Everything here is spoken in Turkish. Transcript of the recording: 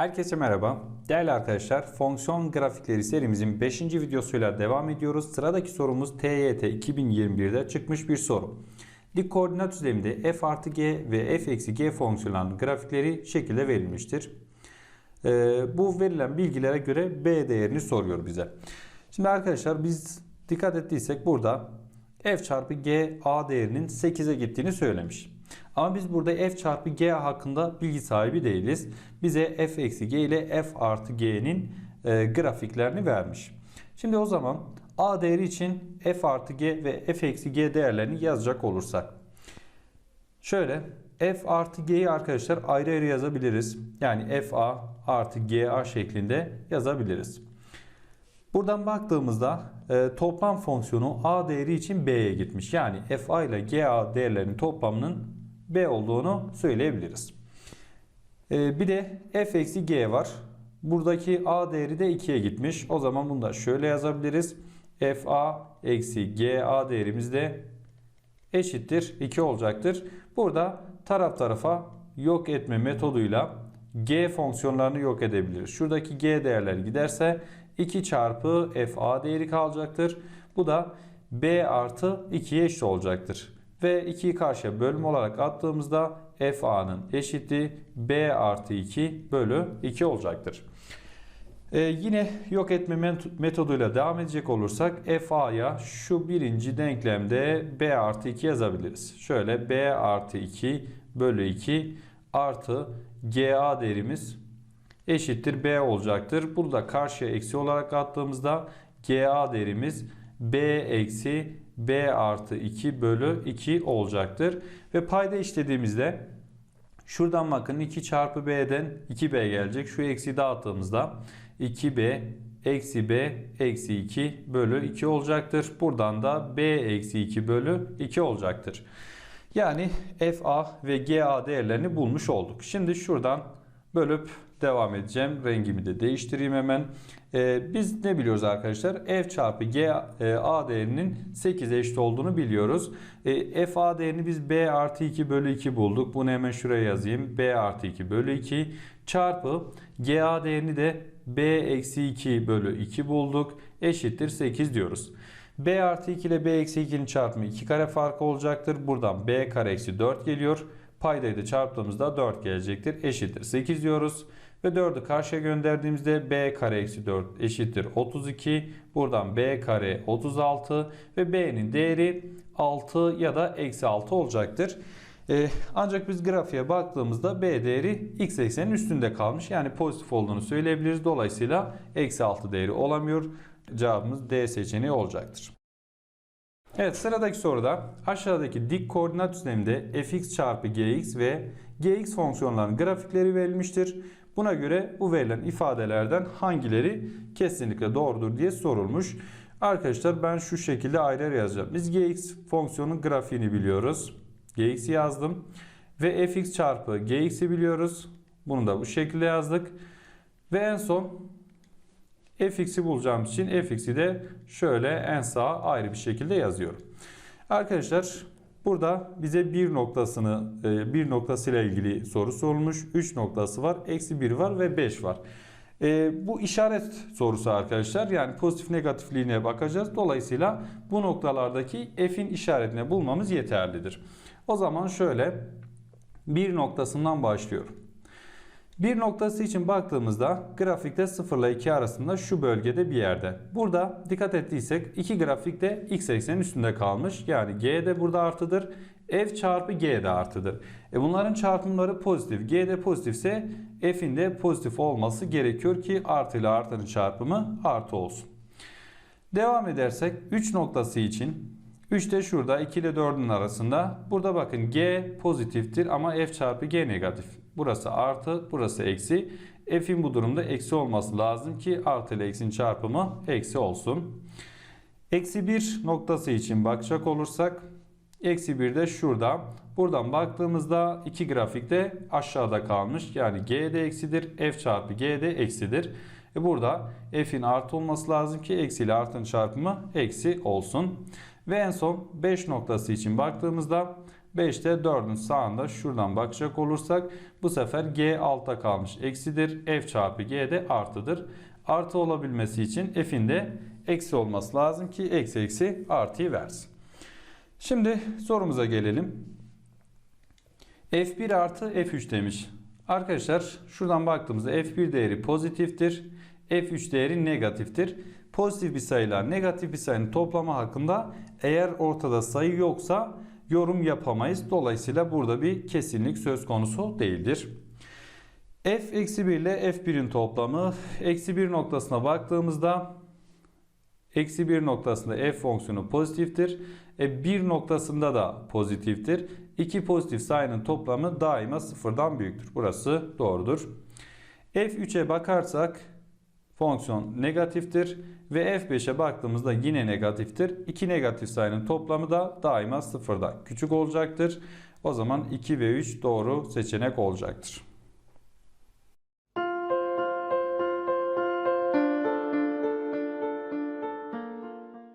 Herkese merhaba. Değerli arkadaşlar, fonksiyon grafikleri serimizin 5. videosuyla devam ediyoruz. Sıradaki sorumuz TYT 2021'de çıkmış bir soru. Dik koordinat düzleminde f artı g ve f eksi g fonksiyonlarının grafikleri şekilde verilmiştir. Ee, bu verilen bilgilere göre b değerini soruyor bize. Şimdi arkadaşlar biz dikkat ettiysek burada f çarpı g a değerinin 8'e gittiğini söylemiş. Ama biz burada f çarpı g hakkında bilgi sahibi değiliz. Bize f eksi g ile f artı g'nin e, grafiklerini vermiş. Şimdi o zaman a değeri için f artı g ve f eksi g değerlerini yazacak olursak. Şöyle f artı g'yi arkadaşlar ayrı ayrı yazabiliriz. Yani fa artı ga şeklinde yazabiliriz. Buradan baktığımızda e, toplam fonksiyonu a değeri için b'ye gitmiş. Yani fa ile ga değerlerinin toplamının b olduğunu söyleyebiliriz. E, bir de f eksi g var. Buradaki a değeri de 2'ye gitmiş. O zaman bunu da şöyle yazabiliriz. fa eksi ga değerimiz de eşittir 2 olacaktır. Burada taraf tarafa yok etme metoduyla g fonksiyonlarını yok edebiliriz. Şuradaki g değerler giderse 2 çarpı fa değeri kalacaktır. Bu da b artı 2'ye eşit olacaktır. Ve 2'yi karşıya bölüm olarak attığımızda fa'nın eşitliği b artı 2 bölü 2 olacaktır. Ee, yine yok etme metoduyla devam edecek olursak fa'ya şu birinci denklemde b artı 2 yazabiliriz. Şöyle b artı 2 bölü 2 artı ga değerimiz eşittir b olacaktır. Burada karşıya eksi olarak attığımızda ga değerimiz b eksi b artı 2 bölü 2 olacaktır. Ve payda işlediğimizde şuradan bakın 2 çarpı b'den 2b gelecek. Şu eksi dağıttığımızda 2b eksi b eksi 2 bölü 2 olacaktır. Buradan da b eksi 2 bölü 2 olacaktır. Yani fa ve ga değerlerini bulmuş olduk. Şimdi şuradan bölüp devam edeceğim. Rengimi de değiştireyim hemen. Ee, biz ne biliyoruz arkadaşlar? F çarpı G e, A değerinin 8'e eşit olduğunu biliyoruz. E, F A değerini biz B artı 2 bölü 2 bulduk. Bunu hemen şuraya yazayım. B artı 2 bölü 2 çarpı G A değerini de B eksi 2 bölü 2 bulduk. Eşittir 8 diyoruz. B artı 2 ile B eksi 2'nin çarpımı 2 kare farkı olacaktır. Buradan B kare eksi 4 geliyor. Paydayı da çarptığımızda 4 gelecektir. Eşittir 8 diyoruz. Ve 4'ü karşıya gönderdiğimizde b kare eksi 4 eşittir 32. Buradan b kare 36 ve b'nin değeri 6 ya da eksi 6 olacaktır. Ee, ancak biz grafiğe baktığımızda b değeri x eksenin üstünde kalmış. Yani pozitif olduğunu söyleyebiliriz. Dolayısıyla eksi 6 değeri olamıyor. Cevabımız D seçeneği olacaktır. Evet sıradaki soruda aşağıdaki dik koordinat düzleminde fx çarpı gx ve gx fonksiyonlarının grafikleri verilmiştir. Buna göre bu verilen ifadelerden hangileri kesinlikle doğrudur diye sorulmuş. Arkadaşlar ben şu şekilde ayrı yazacağım. Biz gx fonksiyonun grafiğini biliyoruz. gx'i yazdım. Ve fx çarpı gx'i biliyoruz. Bunu da bu şekilde yazdık. Ve en son fx'i bulacağım için fx'i de şöyle en sağa ayrı bir şekilde yazıyorum. Arkadaşlar Burada bize bir noktasını e, bir noktasıyla ilgili soru sorulmuş. 3 noktası var. Eksi 1 var ve 5 var. E, bu işaret sorusu arkadaşlar. Yani pozitif negatifliğine bakacağız. Dolayısıyla bu noktalardaki f'in işaretini bulmamız yeterlidir. O zaman şöyle bir noktasından başlıyorum. Bir noktası için baktığımızda grafikte 0 ile 2 arasında şu bölgede bir yerde. Burada dikkat ettiysek iki grafik de x eksenin üstünde kalmış. Yani g de burada artıdır. f çarpı g de artıdır. E bunların çarpımları pozitif. g de pozitifse f'in de pozitif olması gerekiyor ki artı ile artının çarpımı artı olsun. Devam edersek 3 noktası için 3 de şurada 2 ile 4'ün arasında. Burada bakın g pozitiftir ama f çarpı g negatif. Burası artı, burası eksi. F'in bu durumda eksi olması lazım ki artı ile eksinin çarpımı eksi olsun. Eksi 1 noktası için bakacak olursak eksi 1 de şurada. Buradan baktığımızda iki grafikte aşağıda kalmış. Yani g de eksidir. F çarpı g de eksidir. E burada f'in artı olması lazım ki eksi ile artının çarpımı eksi olsun. Ve en son 5 noktası için baktığımızda 5 de 4'ün sağında şuradan bakacak olursak bu sefer G altta kalmış eksidir. F çarpı G de artıdır. Artı olabilmesi için F'in de eksi olması lazım ki eksi eksi artıyı versin. Şimdi sorumuza gelelim. F1 artı F3 demiş. Arkadaşlar şuradan baktığımızda F1 değeri pozitiftir. F3 değeri negatiftir. Pozitif bir sayıyla negatif bir sayının toplamı hakkında eğer ortada sayı yoksa yorum yapamayız. Dolayısıyla burada bir kesinlik söz konusu değildir. F eksi 1 ile F1'in toplamı eksi 1 noktasına baktığımızda eksi 1 noktasında F fonksiyonu pozitiftir. E 1 noktasında da pozitiftir. İki pozitif sayının toplamı daima sıfırdan büyüktür. Burası doğrudur. F3'e bakarsak fonksiyon negatiftir ve F5'e baktığımızda yine negatiftir. İki negatif sayının toplamı da daima sıfırdan küçük olacaktır. O zaman 2 ve 3 doğru seçenek olacaktır.